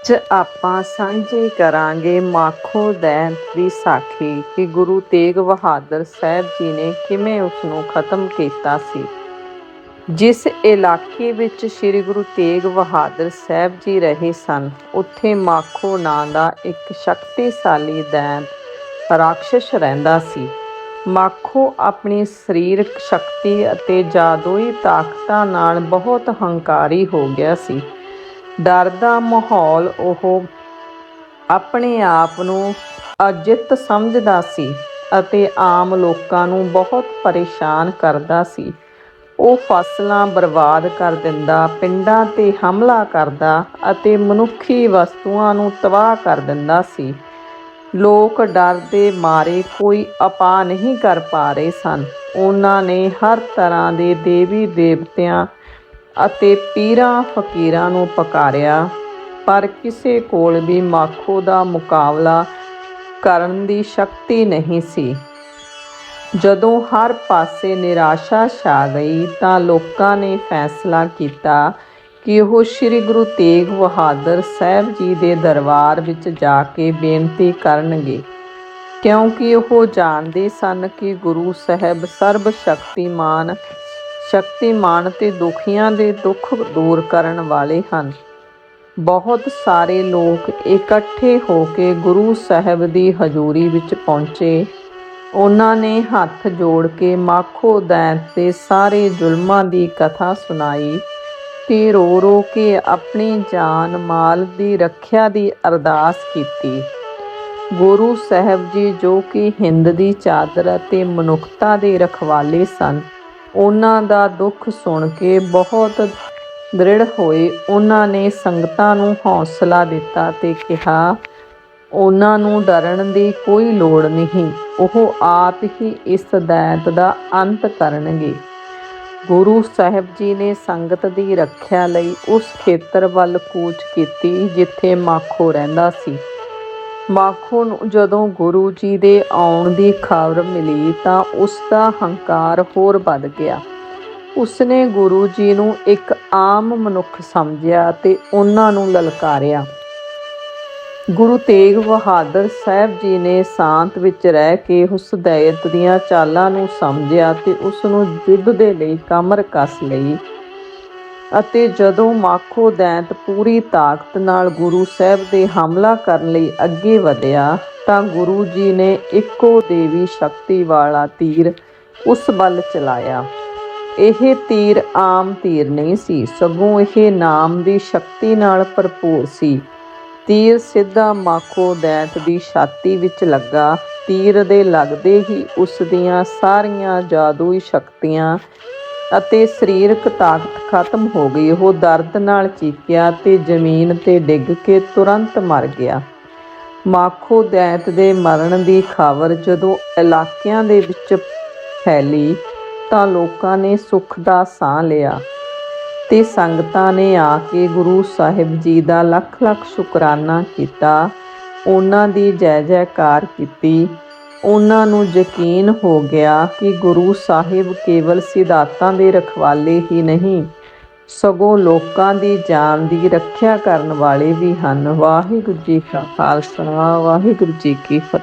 ਅੱਜ ਆਪਾਂ ਸਾਂਝੀ ਕਰਾਂਗੇ ਮਾਖੋ ਦੈਂਤ ਦੀ ਸਾਖੀ ਕਿ ਗੁਰੂ ਤੇਗ ਬਹਾਦਰ ਸਾਹਿਬ ਜੀ ਨੇ ਕਿਵੇਂ ਉਸ ਨੂੰ ਖਤਮ ਕੀਤਾ ਸੀ। ਜਿਸ ਇਲਾਕੇ ਵਿੱਚ ਸ੍ਰੀ ਗੁਰੂ ਤੇਗ ਬਹਾਦਰ ਸਾਹਿਬ ਜੀ ਰਹੇ ਸਨ, ਉੱਥੇ ਮਾਖੋ ਨਾਂ ਦਾ ਇੱਕ ਸ਼ਕਤੀਸ਼ਾਲੀ ਦੈਂਤ ਰਾਖਸ਼ ਰਹਿੰਦਾ ਸੀ। ਮਾਖੋ ਆਪਣੀ ਸਰੀਰਕ ਸ਼ਕਤੀ ਅਤੇ ਜਾਦੂਈ ਤਾਕਤਾਂ ਨਾਲ ਬਹੁਤ ਹੰਕਾਰੀ ਹੋ ਗਿਆ ਸੀ। ਡਰ ਦਾ ਮਾਹੌਲ ਉਹ ਆਪਣੇ ਆਪ ਨੂੰ ਅਜਿੱਤ ਸਮਝਦਾ ਸੀ ਅਤੇ ਆਮ ਲੋਕਾਂ ਨੂੰ ਬਹੁਤ ਪਰੇਸ਼ਾਨ ਕਰਦਾ ਸੀ। ਉਹ ਫਸਲਾਂ ਬਰਬਾਦ ਕਰ ਦਿੰਦਾ, ਪਿੰਡਾਂ ਤੇ ਹਮਲਾ ਕਰਦਾ ਅਤੇ ਮਨੁੱਖੀ ਵਸਤੂਆਂ ਨੂੰ ਤਬਾਹ ਕਰ ਦਿੰਦਾ ਸੀ। ਲੋਕ ਡਰ ਦੇ ਮਾਰੇ ਕੋਈ ਆਪਾ ਨਹੀਂ ਕਰ ਪਾ ਰਹੇ ਸਨ। ਉਹਨਾਂ ਨੇ ਹਰ ਤਰ੍ਹਾਂ ਦੇ ਦੇਵੀ ਦੇਵਤਿਆਂ ਅਤੇ ਪੀਰਾਂ ਫਕੀਰਾਂ ਨੂੰ ਪਕਾਰਿਆ, ਪਰ ਕਿਸੇ ਕੋਲ ਵੀ ਮਾਖੋ ਦਾ ਮੁਕਾਬਲਾ ਕਰਨ ਦੀ ਸ਼ਕਤੀ ਨਹੀਂ ਸੀ। ਜਦੋਂ ਹਰ ਪਾਸੇ ਨਿਰਾਸ਼ਾ ਛਾ ਗਈ ਤਾਂ ਲੋਕਾਂ ਨੇ ਫੈਸਲਾ ਕੀਤਾ ਕਿ ਉਹ ਸ੍ਰੀ ਗੁਰੂ ਤੇਗ ਬਹਾਦਰ ਸਾਹਿਬ ਜੀ ਦੇ ਦਰਬਾਰ ਵਿੱਚ ਜਾ ਕੇ ਬੇਨਤੀ ਕਰਨਗੇ, ਕਿਉਂਕਿ ਉਹ ਜਾਣਦੇ ਸਨ ਕਿ ਗੁਰੂ ਸਾਹਿਬ ਸਰਬ ਸ਼ਕਤੀਮਾਨ ਸ਼ਕਤੀਮਾਨ ਤੇ ਦੁਖੀਆਂ ਦੇ ਦੁੱਖ ਦੂਰ ਕਰਨ ਵਾਲੇ ਹਨ। ਬਹੁਤ ਸਾਰੇ ਲੋਕ ਇਕੱਠੇ ਹੋ ਕੇ ਗੁਰੂ ਸਾਹਿਬ ਦੀ ਹਜ਼ੂਰੀ ਵਿੱਚ ਪਹੁੰਚੇ। ਉਹਨਾਂ ਨੇ ਹੱਥ ਜੋੜ ਕੇ ਮਾਖੋ ਦੈਂਤ ਤੇ ਸਾਰੇ ਜ਼ੁਲਮਾਂ ਦੀ ਕਥਾ ਸੁਣਾਈ ਤੇ ਰੋ ਰੋ ਕੇ ਆਪਣੀ ਜਾਨ ਮਾਲ ਦੀ ਰੱਖਿਆ ਦੀ ਅਰਦਾਸ ਕੀਤੀ। ਗੁਰੂ ਸਾਹਿਬ ਜੀ ਜੋ ਕਿ ਹਿੰਦ ਦੀ ਚਾਦਰ ਅਤੇ ਮਨੁੱਖਤਾ ਦੇ ਰਖਵਾਲੇ ਸਨ ਉਹਨਾਂ ਦਾ ਦੁੱਖ ਸੁਣ ਕੇ ਬਹੁਤ ਦ੍ਰਿੜ ਹੋਏ। ਉਹਨਾਂ ਨੇ ਸੰਗਤਾਂ ਨੂੰ ਹੌਸਲਾ ਦਿੱਤਾ ਤੇ ਕਿਹਾ, ਉਹਨਾਂ ਨੂੰ ਡਰਨ ਦੀ ਕੋਈ ਲੋੜ ਨਹੀਂ। ਉਹ ਆਪ ਹੀ ਇਸ ਦੈਂਤ ਦਾ ਅੰਤ ਕਰਨਗੇ। ਗੁਰੂ ਸਾਹਿਬ ਜੀ ਨੇ ਸੰਗਤ ਦੀ ਰੱਖਿਆ ਲਈ ਉਸ ਖੇਤਰ ਵੱਲ ਕੂਚ ਕੀਤੀ, ਜਿੱਥੇ ਮਾਖੋ ਰਹਿੰਦਾ ਸੀ। ਮਾਖੋ ਨੂੰ ਜਦੋਂ ਗੁਰੂ ਜੀ ਦੇ ਆਉਣ ਦੀ ਖਬਰ ਮਿਲੀ ਤਾਂ ਉਸ ਦਾ ਹੰਕਾਰ ਹੋਰ ਵੱਧ ਗਿਆ। ਉਸਨੇ ਗੁਰੂ ਜੀ ਨੂੰ ਇੱਕ ਆਮ ਮਨੁੱਖ ਸਮਝਿਆ ਤੇ ਉਹਨਾਂ ਨੂੰ ਲਲਕਾਰਿਆ। ਗੁਰੂ ਤੇਗ ਬਹਾਦਰ ਸਾਹਿਬ ਜੀ ਨੇ ਸ਼ਾਂਤ ਵਿੱਚ ਰਹਿ ਕੇ ਉਸ ਦੈਤ ਦੀਆਂ ਚਾਲਾਂ ਨੂੰ ਸਮਝਿਆ ਤੇ ਉਸ ਨੂੰ ਯੁੱਧ ਦੇ ਲਈ ਕਮਰ ਕੱਸ ਲਈ। ਅਤੇ ਜਦੋਂ ਮਾਖੋ ਦੈਂਤ ਪੂਰੀ ਤਾਕਤ ਨਾਲ ਗੁਰੂ ਸਾਹਿਬ ਦੇ ਹਮਲਾ ਕਰਨ ਲਈ ਅੱਗੇ ਵਧਿਆ ਤਾਂ ਗੁਰੂ ਜੀ ਨੇ ਇੱਕੋ ਦੇਵੀ ਸ਼ਕਤੀ ਵਾਲਾ ਤੀਰ ਉਸ ਵੱਲ ਚਲਾਇਆ। ਇਹ ਤੀਰ ਆਮ ਤੀਰ ਨਹੀਂ ਸੀ, ਸਗੋਂ ਇਹ ਨਾਮ ਦੀ ਸ਼ਕਤੀ ਨਾਲ ਭਰਪੂਰ ਸੀ। ਤੀਰ ਸਿੱਧਾ ਮਾਖੋ ਦੈਂਤ ਦੀ ਛਾਤੀ ਵਿੱਚ ਲੱਗਾ। ਤੀਰ ਦੇ ਲੱਗਦੇ ਹੀ ਉਸ ਦੀਆਂ ਸਾਰੀਆਂ ਜਾਦੂਈ ਸ਼ਕਤੀਆਂ ਅਤੇ ਸਰੀਰਕ ਤਾਕਤ ਖਤਮ ਹੋ ਗਈ। ਉਹ ਦਰਦ ਨਾਲ ਚੀਕਿਆ ਤੇ ਜ਼ਮੀਨ ਤੇ ਡਿੱਗ ਕੇ ਤੁਰੰਤ ਮਰ ਗਿਆ। ਮਾਖੋ ਦੈਂਤ ਦੇ ਮਰਨ ਦੀ ਖਬਰ ਜਦੋਂ ਇਲਾਕਿਆਂ ਦੇ ਵਿੱਚ ਫੈਲੀ ਤਾਂ ਲੋਕਾਂ ਨੇ ਸੁੱਖ ਦਾ ਸਾਹ ਲਿਆ ਤੇ ਸੰਗਤਾਂ ਨੇ ਆ ਕੇ ਗੁਰੂ ਸਾਹਿਬ ਜੀ ਦਾ ਲੱਖ ਲੱਖ ਸ਼ੁਕਰਾਨਾ ਕੀਤਾ। ਉਹਨਾਂ ਦੀ ਜੈ ਜੈਕਾਰ ਕੀਤੀ ਉਹਨਾਂ ਨੂੰ ਯਕੀਨ ਹੋ ਗਿਆ ਕਿ ਗੁਰੂ ਸਾਹਿਬ ਕੇਵਲ ਸਿਧਾਂਤਾਂ ਦੇ ਰਖਵਾਲੇ ਹੀ ਨਹੀਂ, ਸਗੋਂ ਲੋਕਾਂ ਦੀ ਜਾਨ ਦੀ ਰੱਖਿਆ ਕਰਨ ਵਾਲੇ ਵੀ ਹਨ। ਵਾਹਿਗੁਰੂ ਜੀ ਕਾ ਖਾਲਸਾ, ਵਾਹਿਗੁਰੂ ਜੀ ਕੀ ਫਤਿਹ।